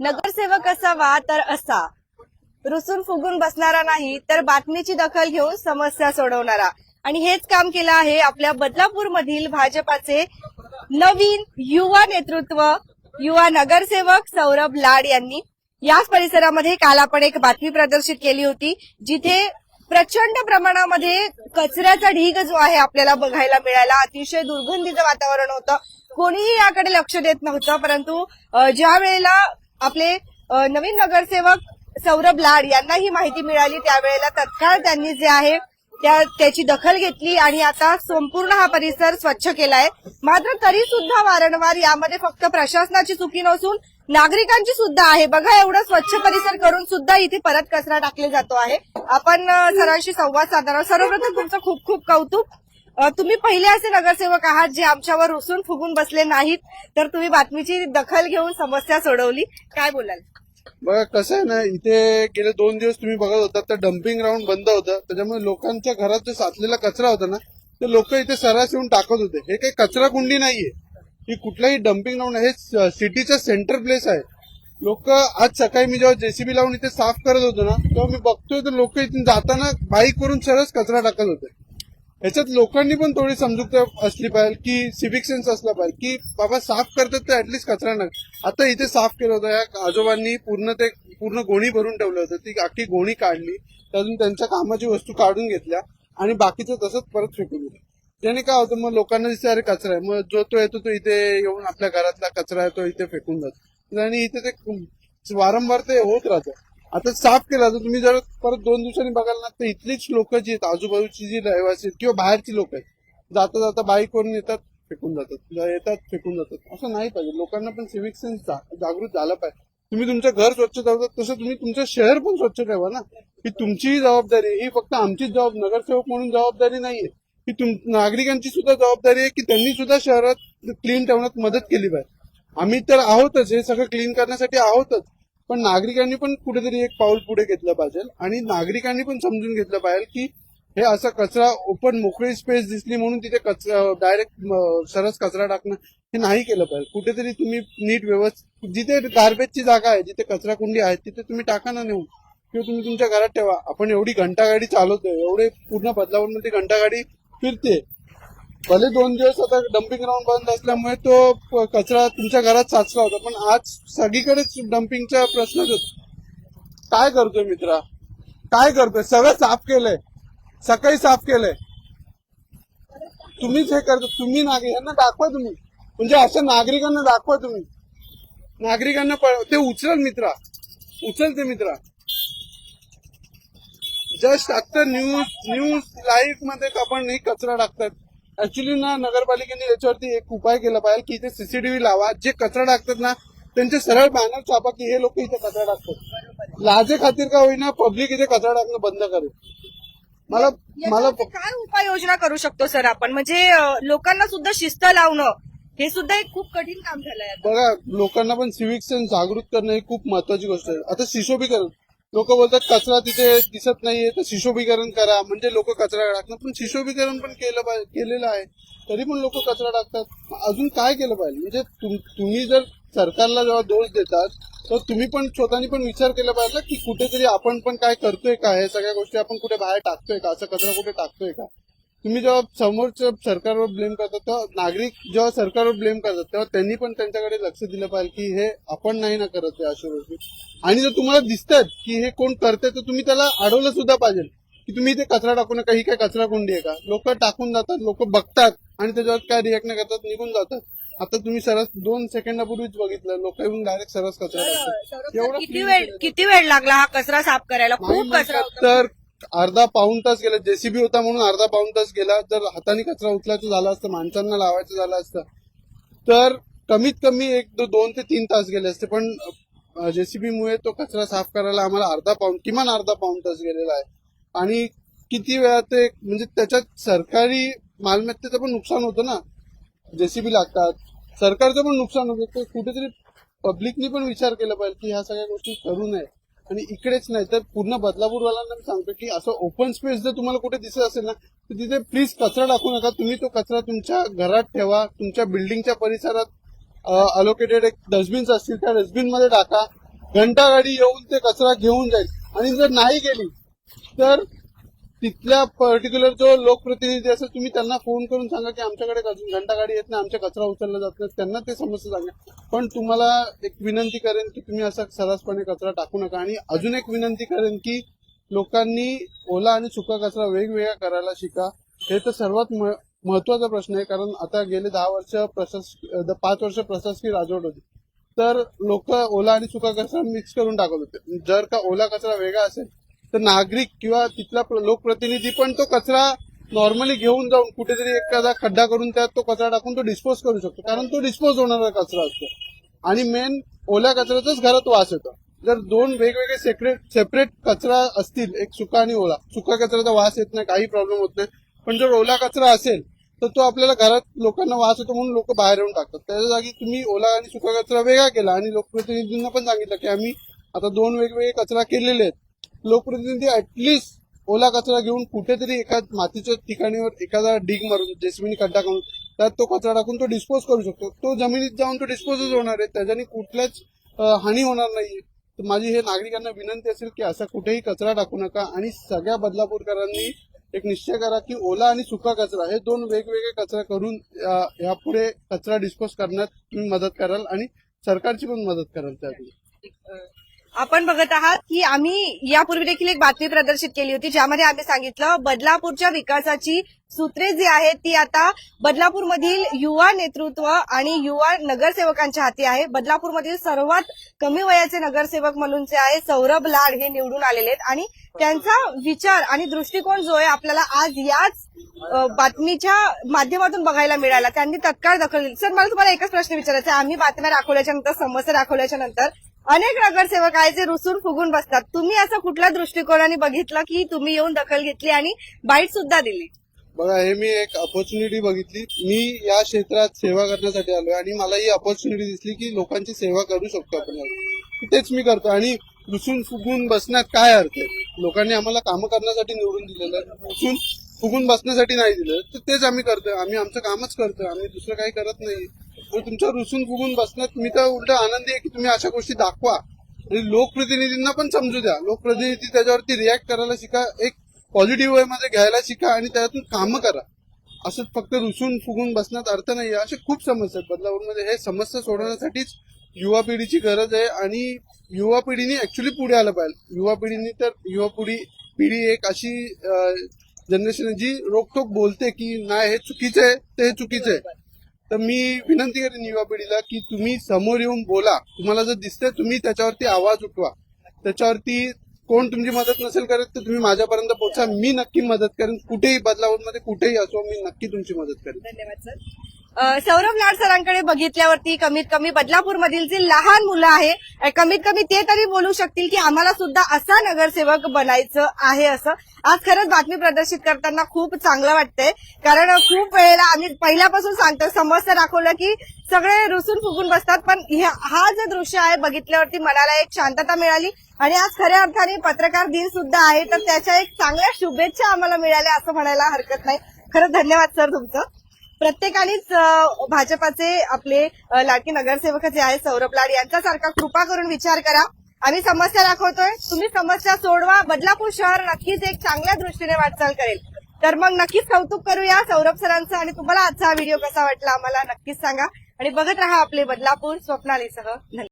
नगरसेवक असावा तर असा. रुसून फुगून बसणारा नाही तर बातमीची दखल घेऊन समस्या सोडवणारा. आणि हेच काम केलं आहे आपल्या बदलापूर मधील भाजपाचे नवीन युवा नेतृत्व युवा नगरसेवक सौरभ लाड यांनी. याच परिसरामध्ये काल आपण एक बातमी प्रदर्शित केली होती जिथे प्रचंड प्रमाणामध्ये कचऱ्याचा ढीग जो आहे आपल्याला बघायला मिळाला. अतिशय दुर्गंधीचं वातावरण होतं. कोणीही याकडे लक्ष देत नव्हतं परंतु ज्या वेळेला आपले नवीन नगरसेवक सौरभ लाड यांना ही माहिती मिळाली. त्यावेळेला तत्काळ त्यांनी जे आहे त्या त्याची दखल घेतली आणि आता संपूर्ण हा परिसर स्वच्छ केलाय. मात्र तरी सुद्धा वारंवार यामध्ये फक्त प्रशासनाची चुकी नसून नागरिकांची सुद्धा आहे. बघा एवढं स्वच्छ परिसर करून सुद्धा इथे परत कचरा टाकले जातो आहे. आपण सरांशी संवाद साधणार आहोत. सर्वप्रथम तुमचं खूप खूप कौतुक. तुम्ही पहिले असे नगरसेवक आहात जे आमच्यावर रुसून फुगून बसले नाहीत तर तुम्ही बातमीची दखल घेऊन समस्या सोडवली. काय बोलाल? बघा कसं आहे ना इथे गेले दोन दिवस तुम्ही बघत होता तर डम्पिंग ग्राउंड बंद होतं. त्याच्यामुळे लोकांच्या घरात जो साचलेला कचरा होता ना ते लोक इथे सरास येऊन टाकत होते. हे काही कचरा कुंडी नाहीये. ही कुठलाही डम्पिंग ग्राउंड हे सिटीचं सेंटर प्लेस आहे. लोक आज सकाळी मी जेव्हा जेसीबी लावून इथे साफ करत होतो ना तेव्हा मी बघतोय तर लोक इथून जाताना बाईक वरून सरस कचरा टाकत होते. याच्यात लोकांनी पण थोडी समजूतदार असली पाहिजे की सिव्हिक सेन्स असला पाहिजे. की बाबा साफ करतात तर ऍटलीस्ट कचरा नका आता इथे साफ केलं होतं या आजोबांनी पूर्ण ते पूर्ण गोणी भरून ठेवलं होतं. ती अख्खी गोणी काढली त्यातून त्यांच्या कामाची वस्तू काढून घेतल्या आणि बाकीचं तसंच परत फेकून दिलं. त्याने काय होतं मग लोकांना दिसतं अरे कचरा आहे. मग जो तो येतो तो इथे येऊन आपल्या घरातला कचरा आहे तो इथे फेकून जातो. आणि इथे ते वारंवार ते होत राहतं. आता साफ केला तर तुम्ही जर परत दोन दिवसांनी बघाल ना तर इथलीच लोक जी आहेत आजूबाजूची जी रहिवासी आहेत किंवा बाहेरची लोक आहेत जाता जाता बाईक वरून येतात फेकून जातात. येतात फेकून जातात. असं नाही पाहिजे. लोकांना पण सिव्हिक सेन्स जागृत झाला पाहिजे. तुम्ही तुमचं घर स्वच्छ ठेवता तसं तुम्ही तुमचं शहर पण स्वच्छ ठेवा ना. ही तुमचीही जबाबदारी ही फक्त आमचीच जबाब नगरसेवक म्हणून जबाबदारी नाहीये. ही तुम नागरिकांची सुद्धा जबाबदारी आहे की त्यांनी सुद्धा शहरात क्लीन ठेवण्यात मदत केली पाहिजे. आम्ही तर आहोतच. हे सगळं क्लीन करण्यासाठी आहोतच. पण नागरिकांनी पण कुठेतरी एक पाऊल पुढे घेतलं पाहिजे आणि नागरिकांनी पण समजून घेतलं पाहिजे की हे असा कचरा ओपन मोकळी स्पेस दिसली म्हणून तिथे कचरा डायरेक्ट सरस कचरा टाकणं हे नाही केलं पाहिजे. कुठेतरी तुम्ही नीट व्यवस्थित जिथे गार्बेजची जागा आहे जिथे कचरा कुंडी आहे तिथे तुम्ही टाका ना नेऊन. किंवा तुम्ही तुमच्या घरात ठेवा. आपण एवढी घंटागाडी चालवतोय एवढे पूर्ण बदलावरमध्ये घंटागाडी फिरते. भले दोन दिवस आता डम्पिंग ग्राउंड बंद असल्यामुळे तो कचरा तुमच्या घरात साचला होता पण आज सगळीकडेच डम्पिंगचा प्रश्नच होता काय करतोय मित्रा? काय करतोय? सगळं साफ केलंय. सकाळी साफ केलंय. तुम्हीच हे करता तुम्ही नागरिकांना दाखवा तुम्ही. म्हणजे अशा नागरिकांना दाखवा तुम्ही. नागरिकांना ते उचल मित्रा. उचल ते मित्रा. जस्ट आता न्यूज न्यूज लाईव्हमध्ये आपण हे कचरा टाकतात. ऍक्च्युली ना नगरपालिकेने याच्यावरती एक उपाय केला पाहिजे की इथे सीसीटीव्ही लावा. जे कचरा टाकतात ना त्यांचे सरळ बॅनर छापा की हे लोक इथे कचरा टाकतात. लाजे खातीर का होईना पब्लिक इथे कचरा टाकणं बंद करेल. मला मला काय उपाययोजना करू शकतो सर आपण? म्हणजे लोकांना सुद्धा शिस्त लावणं हे सुद्धा एक खूप कठीण काम झालंय. बघा लोकांना पण सिव्हिक सेन्स जागृत करणं ही खूप महत्वाची गोष्ट आहे. आता शिशोभीकरण लोक बोलतात कचरा तिथे दिसत नाहीये तर शिशोभीकरण करा. म्हणजे लोक कचरा टाकतात. पण शिशोभीकरण पण केलं पाहिजे केलेलं आहे. तरी पण लोक कचरा टाकतात. अजून काय केलं पाहिजे? म्हणजे तुम- तुम्ही जर सरकारला जेव्हा दोष देतात तर तुम्ही पण स्वतःनी पण विचार केला पाहिजे की कुठेतरी आपण पण काय करतोय का? हे सगळ्या गोष्टी आपण कुठे बाहेर टाकतोय का? असं कचरा कुठे टाकतोय का? तुम्ही जेव्हा समोरच्या सरकारवर ब्लेम करतात तेव्हा नागरिक जेव्हा सरकारवर ब्लेम करतात तेव्हा त्यांनी पण त्यांच्याकडे लक्ष दिलं पाहिजे की हे आपण नाही ना करत आहे अशा गोष्टी आणि जर तुम्हाला दिसतात की हे कोण करते तर तुम्ही त्याला अडवलं सुद्धा पाहिजे. की तुम्ही इथे कचरा टाकू नका ही काय कचरा कुंडी आहे का? लोक टाकून जातात लोक बघतात आणि त्याच्यावर काय रिॲक्ट नाही करतात निघून जातात. आता तुम्ही सरस दोन सेकंदापूर्वीच बघितलं लोक येऊन डायरेक्ट सरस कचरा टाकतात. एवढं किती वेळ. किती वेळ लागला हा कचरा साफ करायला? खूप कचरा तर अर्धा पाऊण तास गेला जेसीबी होता म्हणून अर्धा पाऊण तास गेला. जर हाताने कचरा उचलायचं झालं असतं माणसांना लावायचं झालं असतं तर कमीत कमी एक दो- दोन ते तीन तास गेले असते. पण जेसीबी मुळे तो कचरा साफ करायला आम्हाला अर्धा पाऊण किमान अर्धा पाऊण तास गेलेला आहे. आणि किती वेळा ते म्हणजे त्याच्यात सरकारी मालमत्तेचं पण नुकसान होतं ना. जेसीबी लागतात. सरकारचं पण नुकसान होतं. तर कुठेतरी पब्लिकनी पण विचार केला पाहिजे की ह्या सगळ्या गोष्टी करू नये. आणि इकडेच नाही तर पूर्ण बदलापूरवाल्यांना मी सांगतो की असं ओपन स्पेस जर तुम्हाला कुठे दिसत असेल ना तर तिथे प्लीज कचरा टाकू नका. तुम्ही तो कचरा तुमच्या घरात ठेवा तुमच्या बिल्डिंगच्या परिसरात अलोकेटेड एक डस्टबिन्स असतील त्या डस्टबिनमध्ये टाका. घंटा गाडी येऊन ते कचरा घेऊन जाईल. आणि जर नाही गेली तर तिथल्या पर्टिक्युलर जो लोकप्रतिनिधी असेल तुम्ही त्यांना फोन करून सांगा की आमच्याकडे अजून घंटा गाडी येत नाही आमच्या कचरा उचलला जात नाही त्यांना ते समस्या सांगा. पण तुम्हाला एक विनंती करेन की तुम्ही असा सर्रासपणे कचरा टाकू नका. आणि अजून एक विनंती करेन की लोकांनी ओला आणि सुका कचरा वेगवेगळा करायला शिका. हे तर सर्वात म- महत्त्वाचा प्रश्न आहे कारण आता गेले दहा वर्ष प्रशास द- पाच वर्ष प्रशासकीय राजवट होती. तर लोक ओला आणि सुका कचरा मिक्स करून टाकत होते. जर का ओला कचरा वेगळा असेल तर नागरिक किंवा तिथला प्र- लोकप्रतिनिधी पण तो कचरा नॉर्मली घेऊन जाऊन कुठेतरी एखादा खड्डा करून त्यात तो कचरा टाकून तो डिस्पोज करू शकतो. कारण तो डिस्पोज होणारा कचरा असतो. आणि मेन ओल्या कचऱ्याचाच घरात वास येतो. जर दोन वेगवेगळे सेपरेट सेपरेट कचरा असतील एक सुका आणि ओला सुका कचऱ्याचा वास येत नाही काही प्रॉब्लेम होत नाही. पण जर ओला कचरा असेल तर तो आपल्याला घरात लोकांना वास येतो म्हणून लोक बाहेर येऊन टाकतात. त्याच्या जागी तुम्ही ओला आणि सुका कचरा वेगळा केला. आणि लोकप्रतिनिधींना पण सांगितलं की आम्ही आता दोन वेगवेगळे कचरा केलेले आहेत. लोकप्रतिनिधी ऍटलिस्ट ओला कचरा घेऊन कुठेतरी एका मातीच्या ठिकाणीवर एखादा डिग मारून जेसमिनी खड्डा करून त्यात तो कचरा टाकून तो डिस्पोज करू शकतो. तो जमिनीत जाऊन तो डिस्पोजच होणार आहे. त्याच्याने कुठल्याच हानी होणार नाहीये. तर माझी हे नागरिकांना विनंती असेल की असा कुठेही कचरा टाकू नका आणि सगळ्या बदलापूरकरांनी एक निश्चय करा की ओला आणि सुका कचरा हे दोन वेगवेगळे कचरा करून यापुढे कचरा डिस्पोज करण्यात तुम्ही मदत कराल आणि सरकारची पण मदत कराल त्यातून. आपण बघत आहात की आम्ही यापूर्वी देखील एक बातमी प्रदर्शित केली होती ज्यामध्ये आम्ही सांगितलं बदलापूरच्या विकासाची सूत्रे जी आहेत ती आता बदलापूरमधील युवा नेतृत्व आणि युवा नगरसेवकांच्या हाती आहे. बदलापूरमधील सर्वात कमी वयाचे नगरसेवक म्हणून जे आहे सौरभ लाड हे निवडून आलेले आहेत. आणि त्यांचा विचार आणि दृष्टिकोन जो आहे आपल्याला आज याच बातमीच्या माध्यमातून बघायला मिळाला. त्यांनी तत्काळ दखल सर मला तुम्हाला एकच प्रश्न विचारायचा आहे. आम्ही बातम्या दाखवल्याच्या नंतर समस्या दाखवल्याच्या नंतर अनेक नगरसेवक आहे जे रुसून फुगून बसतात. तुम्ही असं कुठल्या दृष्टिकोनाने बघितलं की तुम्ही येऊन दखल घेतली आणि बाईट सुद्धा दिली? बघा हे मी एक ऑपॉर्च्युनिटी बघितली. मी या क्षेत्रात सेवा करण्यासाठी आलोय आणि मला ही ऑपॉर्च्युनिटी दिसली की लोकांची सेवा करू शकतो आपण. तेच मी करतो. आणि रुसून फुगून बसण्यात काय अर्थ आहे? लोकांनी आम्हाला कामं करण्यासाठी निवडून दिलेलं आहे. रुसून फुगून बसण्यासाठी नाही दिलं. तर तेच आम्ही करतोय. आम्ही आमचं कामच करतोय. आम्ही दुसरं काही करत नाही. तुमच्या रुसून फुगून बसण्यात मी तर उलट आनंदी आहे की तुम्ही अशा गोष्टी दाखवा. आणि लोकप्रतिनिधींना पण समजू द्या. लोकप्रतिनिधी त्याच्यावरती रिॲक्ट करायला शिका. एक पॉझिटिव्ह वे मध्ये घ्यायला शिका आणि त्यातून कामं करा. असं फक्त रुसून फुगून बसण्यात अर्थ नाही अशा खूप समस्या आहेत. बदलापूरमध्ये हे समस्या सोडवण्यासाठीच युवा पिढीची गरज आहे आणि युवा पिढीने ऍक्च्युली पुढे आलं पाहिजे. युवा पिढीने तर युवा पिढी पिढी एक अशी जनरेशन आहे जी रोकटोक बोलते की नाही हे चुकीचं आहे ते हे चुकीचं आहे. तर मी विनंती करेन युवा पिढीला की तुम्ही समोर येऊन बोला. तुम्हाला जर दिसतंय तुम्ही त्याच्यावरती आवाज उठवा. त्याच्यावरती कोण तुमची मदत नसेल करत तर तुम्ही माझ्यापर्यंत पोहोचा. मी नक्की मदत करेन. कुठेही बदलावून कुठेही असो मी नक्की तुमची मदत करेन. धन्यवाद सर. सौरभ लाड सरांकडे बघितल्यावरती कमीत कमी बदलापूर मधील जी लहान मुलं आहे कमीत कमी ते तरी बोलू शकतील की आम्हाला सुद्धा असा नगरसेवक बनायचं आहे असं. आज खरंच बातमी प्रदर्शित करताना खूप चांगलं वाटतंय. कारण खूप वेळेला आम्ही पहिल्यापासून सांगतो समस्या दाखवलं की सगळे रुसून फुगून बसतात. पण हा जो दृश्य आहे बघितल्यावरती मनाला एक शांतता मिळाली. आणि आज खऱ्या अर्थाने पत्रकार दिन सुद्धा आहे तर त्याच्या एक चांगल्या शुभेच्छा आम्हाला मिळाल्या असं म्हणायला हरकत नाही. खरंच धन्यवाद सर तुमचं. प्रत्येकानेच भाजपाचे आपले लाडके नगरसेवक जे आहेत सौरभ लाड यांच्यासारखा कृपा करून विचार करा. आम्ही समस्या दाखवतोय. तुम्ही समस्या सोडवा. बदलापूर शहर नक्कीच एक चांगल्या दृष्टीने वाटचाल करेल. तर मग नक्कीच कौतुक करूया सौरभ सरांचं आणि तुम्हाला आजचा व्हिडिओ कसा वाटला आम्हाला नक्कीच सांगा. आणि बघत राहा आपले बदलापूर स्वप्नालीसह. धन्यवाद.